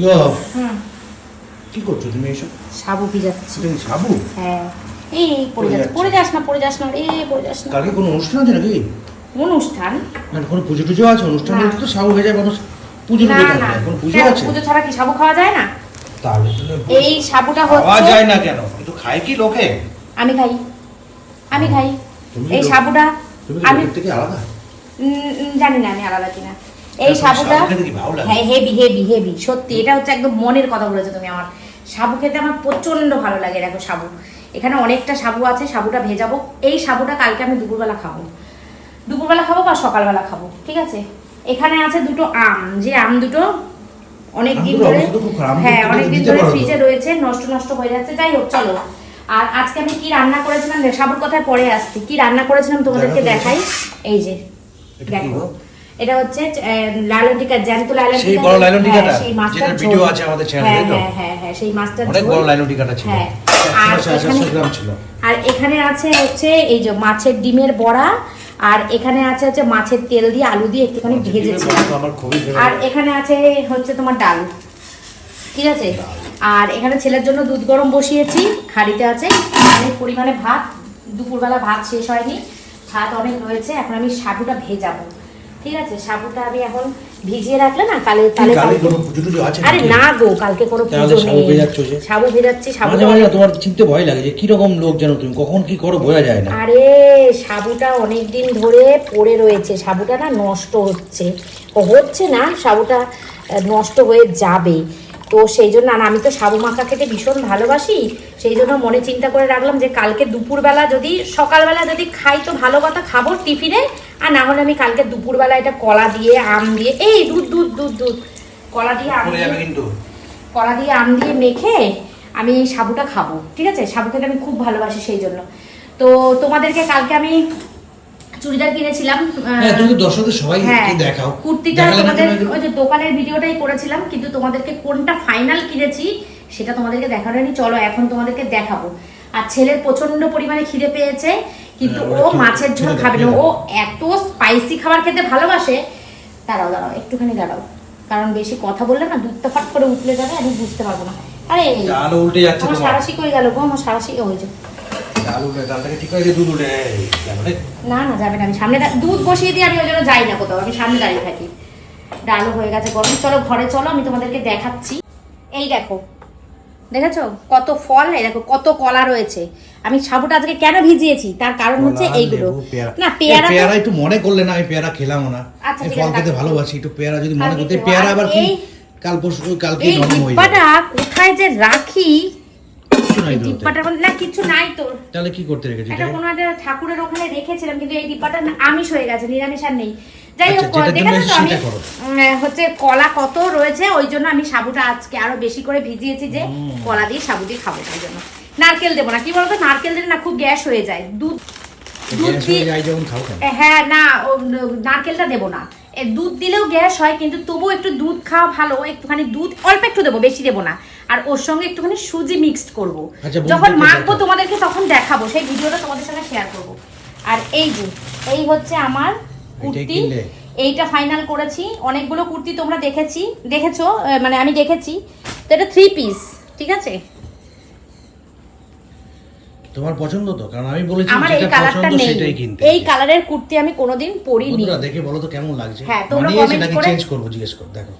ইয়ো, কি করছ তুমি এসব? সাবু ভিজাচ্ছি। সাবু? হ্যাঁ। এই পড়ে যাচ্ছে। পড়ে যাস না পড়ে যাস না এই পড়ে যাস না। কালকে কোনো অনুষ্ঠান আছে নাকি? অনুষ্ঠান? মানে কোনো পুজো টুজো আছে? অনুষ্ঠান। বলতে তো সাবু হয়ে যায় মানুষ পুজো টুজো না কোনো পুজো আছে? পুজো ছাড়া কি সাবু খাওয়া যায় না? তাহলে এই সাবুটা খাওয়া যায় না কেন? কিন্তু খায় কি লোকে? আমি খাই। আমি খাই। এই সাবুটা আমি থেকে আলাদা? জানি না আমি আলাদা কিনা। এই সাবুটা? হ্যাঁ হেভি হেভি হেভি সত্যি এটা হচ্ছে একদম মনের কথা বলেছ তুমি আমার। সাবু খেতে আমার প্রচণ্ড ভালো লাগে দেখো সাবু। এখানে অনেকটা সাবু আছে সাবুটা ভেজাবো। এই সাবুটা কালকে আমি দুপুরবেলা খাব। দুপুরবেলা খাব বা সকালবেলা খাব ঠিক আছে? এখানে আছে দুটো আম। যে আম দুটো অনেক দিন ধরে হ্যাঁ অনেক দিন ধরে ফ্রিজে রয়েছে নষ্ট নষ্ট হয়ে যাচ্ছে। যাই হোক চলো। আর আজকে আমি কি রান্না করেছিলাম? সাবুর কথায় পরে আসছি। কি রান্না করেছিলাম তোমাদেরকে দেখাই? এই যে দেখো? এটা হচ্ছে লালন টিকা জ্যান্ত লালন সেই বড় লালন হ্যাঁ, টিকাটা? সেই ঝোল। ভিডিও আছে আমাদের চ্যানেলে, হ্যাঁ, তো? হ্যাঁ হ্যাঁ হ্যাঁ সেই মাছটার অনেক বড় লাইনো টিকাটা ছিল। হ্যাঁ আর এখানে গ্রাম ছিল। আর এখানে আছে হচ্ছে এই যে মাছের ডিমের বড়া আর এখানে আছে হচ্ছে মাছের তেল দিয়ে আলু দিয়ে একটুখানি ভেজেছি। আর এখানে আছে হচ্ছে তোমার ডাল। ঠিক আছে? আর এখানে ছেলের জন্য দুধ গরম বসিয়েছি। হাঁড়িতে আছে। অনেক পরিমাণে ভাত। দুপুরবেলা ভাত শেষ হয়নি। ভাত অনেক রয়েছে এখন আমি সাবুটা ভেজাবো। ঠিক আছে সাবুটা আমি এখন ভিজিয়ে রাখলে না কালে আছে আরে না গো কালকে কোনো পুজো নেই? সাবু ভেজাচ্ছি সাবু তোমার চিনতে ভয় লাগে যে কীরকম লোক যেন তুমি কখন কি করো বোঝা যায় না। আরে সাবুটা অনেক দিন ধরে পড়ে রয়েছে সাবুটা না নষ্ট হচ্ছে। ও হচ্ছে না সাবুটা নষ্ট হয়ে যাবে। তো সেই জন্য আর আমি তো সাবু মাখা খেতে ভীষণ ভালোবাসি সেই জন্য মনে চিন্তা করে রাখলাম যে কালকে দুপুরবেলা যদি সকালবেলা যদি খাই তো ভালো কথা খাব টিফিনে আর না হলে আমি কালকে দুপুরবেলা এটা কলা দিয়ে আম দিয়ে এই দুধ দুধ দুধ দুধ কলা দিয়ে আম দিয়ে কিন্তু। কলা দিয়ে আম দিয়ে মেখে আমি এই সাবুটা খাব ঠিক আছে? সাবু খেতে আমি খুব ভালোবাসি সেই জন্য। তো তোমাদেরকে কালকে আমি চুড়িদার কিনেছিলাম হ্যাঁ তুমি দর্শকদের সবাই হ্যাঁ দেখাও। কুর্তিটা তোমাদের ওই যে দোকানের ভিডিওটাই করেছিলাম কিন্তু তোমাদেরকে কোনটা ফাইনাল কিনেছি সেটা তোমাদেরকে দেখানো হয়নি। চলো এখন তোমাদেরকে দেখাবো। আর ছেলের প্রচণ্ড পরিমাণে খিদে পেয়েছে কিন্তু হ্যাঁ, ও মাছের ঝোল খাবে না। ও এত স্পাইসি খাবার খেতে ভালোবাসে। দাঁড়াও দাঁড়াও একটুখানি দাঁড়াও। কারণ বেশি কথা বললে না দুধটা ফাট করে উঠলে যাবে আমি বুঝতে পারব না। আরে ডালও উল্টে যাচ্ছে তোমার। সারাশি কই গেল গো? আমার সারাশি হয়েছে। ডাল উল্টে ডালটাকে ঠিক করে দুধ রে? না। না যাবে না আমি সামনে দুধ বসিয়ে দিয়ে আমি ওই জন্য যাই না কোথাও আমি সামনে দাঁড়িয়ে থাকি। ডালও হয়ে গেছে গরম। চলো ঘরে চলো আমি তোমাদেরকে দেখাচ্ছি। এই দেখো দেখেছ? কত ফল এই দেখো কত কলা রয়েছে। আমি সাবুটা আজকে কেন ভিজিয়েছি? তার কারণ হচ্ছে এইগুলো। না পেয়ারা পেয়ারা একটু মনে করলে না আমি পেয়ারা খেলামও না। আচ্ছা, ফল খেতে ভালোবাসি একটু পেয়ারা যদি মনে করতে পেয়ারা আবার কি? কাল পরশু কালকে নরম হয়ে ডিব্বাটা কোথায় যে রাখি? ডিব্বাটার মধ্যে না কিছু নাই তো তাহলে কি করতে রেখেছি এটা কোনো একটা ঠাকুরের ওখানে রেখেছিলাম কিন্তু এই ডিব্বাটা আমিষ হয়ে গেছে নিরামিষ আর নেই। যাই আচ্ছা, হোক দেখেছ তো আমি হচ্ছে কলা কত রয়েছে ওই জন্য আমি সাবুটা আজকে আরও বেশি করে ভিজিয়েছি যে কলা দিয়ে সাবু দিয়ে খাব তাই জন্য। নারকেল দেবো না কি বলতো? নারকেল দিলে না খুব গ্যাস হয়ে যায়। দুধ দুধ হয়ে না নারকেলটা দেবো না। দুধ দিলেও গ্যাস হয় কিন্তু তবুও একটু দুধ খাওয়া ভালো। একটুখানি দুধ অল্প একটু দেবো বেশি দেবো না। আর ওর সঙ্গে একটুখানি সুজি মিক্সড করব। আচ্ছা, যখন মাখবো তোমাদেরকে তখন দেখাবো সেই ভিডিওটা তোমাদের সঙ্গে শেয়ার করব। আর এই যে এই হচ্ছে আমার কুর্তি এইটা ফাইনাল করেছি। অনেকগুলো কুর্তি তোমরা দেখেছি দেখেছ? মানে আমি দেখেছি। তো এটা থ্রি পিস ঠিক আছে? তোমার পছন্দ তো? কারণ আমি বলেছি আমার এই কালারটা নেই। এই কালারের কুর্তি আমি কোনোদিন পরিনি। বন্ধুরা দেখে বলো তো কেমন লাগছে? হ্যাঁ, তোমরা নাকি করে- চেঞ্জ করব জিজ্ঞেস কর দেখো।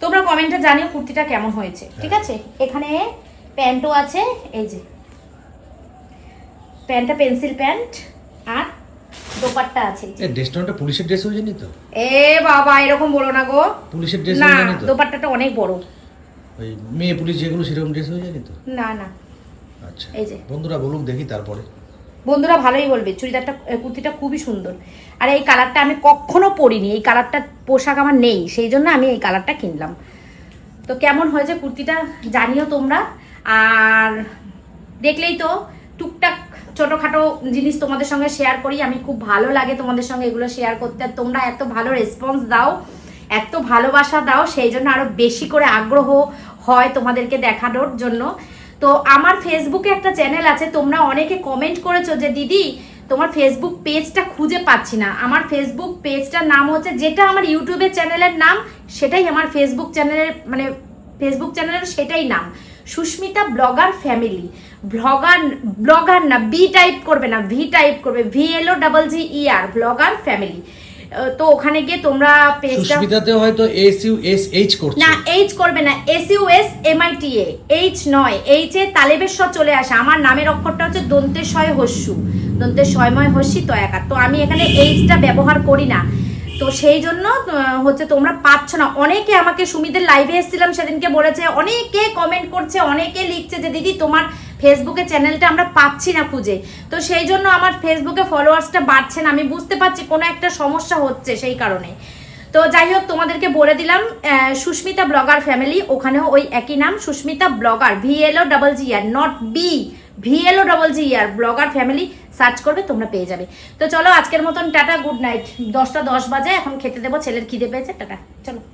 তোমরা কমেন্টে জানিও কুর্তিটা কেমন হয়েছে হ্যাঁ। ঠিক আছে? এখানে প্যান্টও আছে এই যে। প্যান্টটা পেন্সিল প্যান্ট। দোপাট্টা আছে। এই ড্রেসটা পুলিশের ড্রেস হয়ে জানি তো? এ বাবা এরকম বলো না গো। পুলিশের ড্রেস না দোপাট্টাটা অনেক বড়। ওই মেয়ে পুলিশ যেগুলো সেরকম ড্রেস হয়ে জানি তো? না না। আচ্ছা। এই যে। বন্ধুরা বলুক দেখি তারপরে। বন্ধুরা ভালোই বলবে চুড়িদারটা কুর্তিটা খুবই সুন্দর। আর এই কালারটা আমি কখনো পরিনি এই কালারটা পোশাক আমার নেই সেই জন্য আমি এই কালারটা কিনলাম। তো কেমন হয়েছে কুর্তিটা জানিও তোমরা। আর দেখলেই তো টুকটাক ছোটোখাটো জিনিস তোমাদের সঙ্গে শেয়ার করি। আমি খুব ভালো লাগে তোমাদের সঙ্গে এগুলো শেয়ার করতে। আর তোমরা এত ভালো রেসপন্স দাও, এত ভালোবাসা দাও, সেই জন্য আরও বেশি করে আগ্রহ হয় তোমাদেরকে দেখানোর জন্য। তো আমার ফেসবুকে একটা চ্যানেল আছে, তোমরা অনেকে কমেন্ট করেছ যে, দিদি, তোমার ফেসবুক পেজটা খুঁজে পাচ্ছি না। আমার ফেসবুক পেজটার নাম হচ্ছে, যেটা আমার ইউটিউবের চ্যানেলের নাম, সেটাই আমার ফেসবুক চ্যানেলের মানে ফেসবুক চ্যানেলের সেটাই নাম। Susmita vlogger family. Vlogger vlogger না বি টাইপ করবে না ভি টাইপ করবে V L O double G E R vlogger family. তো ওখানে গিয়ে তোমরা পেজটা সুস্মিতাতে হয়তো এস ইউ এস এইচ করছে। না এইচ করবে না S U S M I T A H নয় এইচ এ তালেবের স চলে আসে। আমার নামের অক্ষরটা হচ্ছে দন্তের শয় হস্যু। দন্তের শয়ময় হস্যি তো একা তো আমি এখানে এইচটা ব্যবহার করি না। তো সেই জন্য হচ্ছে তোমরা পাচ্ছ না। অনেকে আমাকে সুমিদের লাইভে এসেছিলাম, সেদিনকে বলেছে, অনেকে কমেন্ট করছে, অনেকে লিখছে যে, দিদি, তোমার ফেসবুকে চ্যানেলটা আমরা পাচ্ছি না খুঁজে। তো সেই জন্য আমার ফেসবুকে ফলোয়ার্সটা বাড়ছে না। আমি বুঝতে পারছি কোনো একটা সমস্যা হচ্ছে সেই কারণে। তো যাই হোক, তোমাদেরকে বলে দিলাম সুস্মিতা ব্লগার ফ্যামিলি ওখানেও ওই একই নাম, Susmita vlogger V L O double G R not B V L O double G R vlogger family search করবে, তোমরা পেয়ে যাবে। তো চলো, আজকের মতন টাটা, গুড নাইট। দশটা দশ বাজে, এখন খেতে দেবো, ছেলের খিদে পেয়েছে, টাটা। চলো।